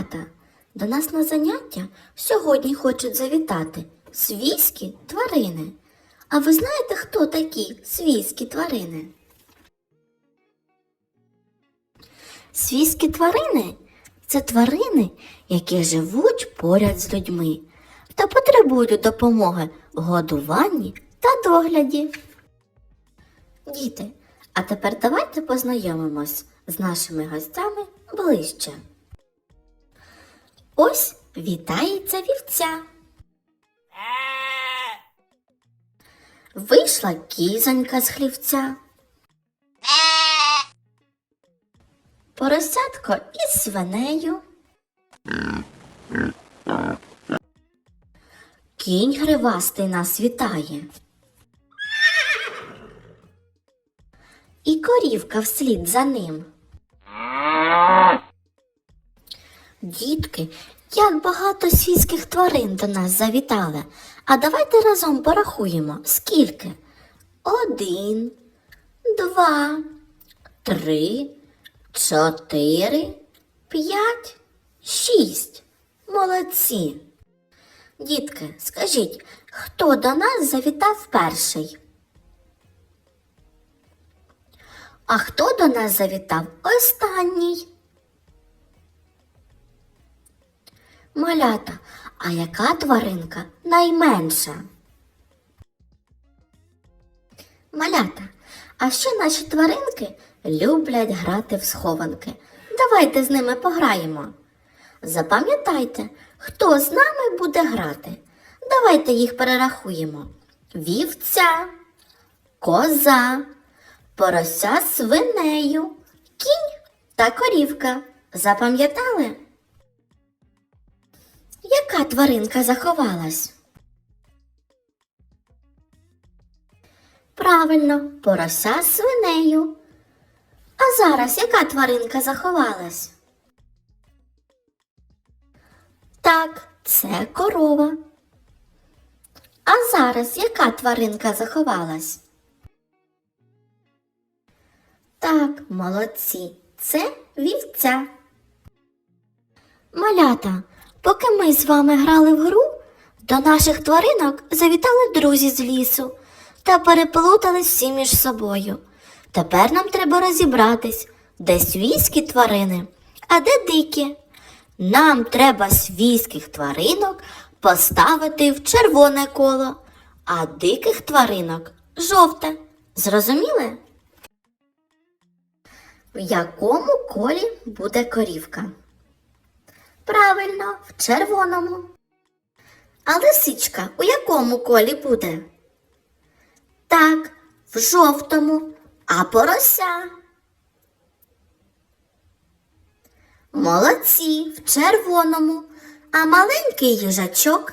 Малята, до нас на заняття сьогодні хочуть завітати свійські тварини. А ви знаєте, хто такі свійські тварини? Свійські тварини це тварини, які живуть поряд з людьми та потребують допомоги в годуванні та догляді. Діти, а тепер давайте познайомимось з нашими гостями ближче. Ось вітається вівця. Вийшла кізонька з хлівця. Поросятко із свинею. Кінь гривастий нас вітає. І корівка вслід за ним. Дітки, як багато свійських тварин до нас завітали. А давайте разом порахуємо, скільки? Один, два, три, чотири, п'ять, шість. Молодці. Дітки, скажіть, хто до нас завітав перший? А хто до нас завітав останній? Малята, а яка тваринка найменша? Малята, а ще наші тваринки люблять грати в схованки. Давайте з ними пограємо. Запам'ятайте, хто з нами буде грати. Давайте їх перерахуємо. Вівця, коза, порося з свинею, кінь та корівка. Запам'ятали? Яка тваринка заховалась? Правильно, порося з свинею. А зараз яка тваринка заховалась? Так, це корова. А зараз яка тваринка заховалась? Так, молодці, це вівця. Малята, поки ми з вами грали в гру, до наших тваринок завітали друзі з лісу та переплутались всі між собою. Тепер нам треба розібратись, де свійські тварини, а де дикі. Нам треба свійських тваринок поставити в червоне коло, а диких тваринок жовте. Зрозуміли? В якому колі буде корівка? Правильно, в червоному. А лисичка у якому колі буде? Так, в жовтому, а порося. Молодці, в червоному, а маленький їжачок.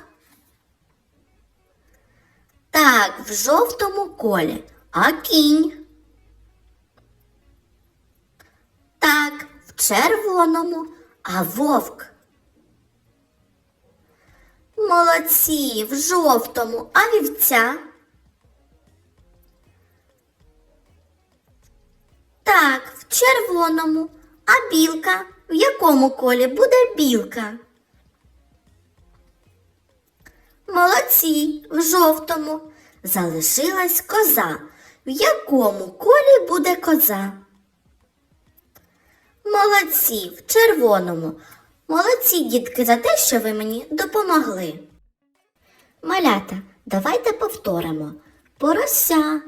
Так, в жовтому колі, а кінь. Так, в червоному, а вовк. Молодці, в жовтому, а вівця. Так, в червоному, а білка. В якому колі буде білка? Молодці, в жовтому. Залишилась коза. В якому колі буде коза? Молодці, в червоному. Молодці, дітки, за те, що ви мені допомогли. Малята, давайте повторимо. Порося,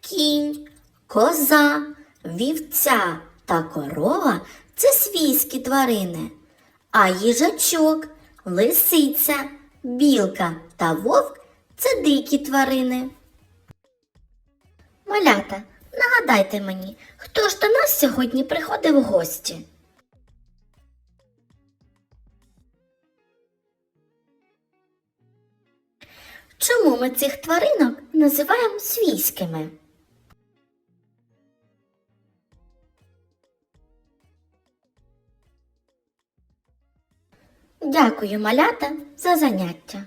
кінь, коза, вівця та корова це свійські тварини, а їжачок, лисиця, білка та вовк це дикі тварини. Малята, нагадайте мені, хто ж до нас сьогодні приходив в гості? Чому ми цих тваринок називаємо свійськими? Дякую, малята, за заняття.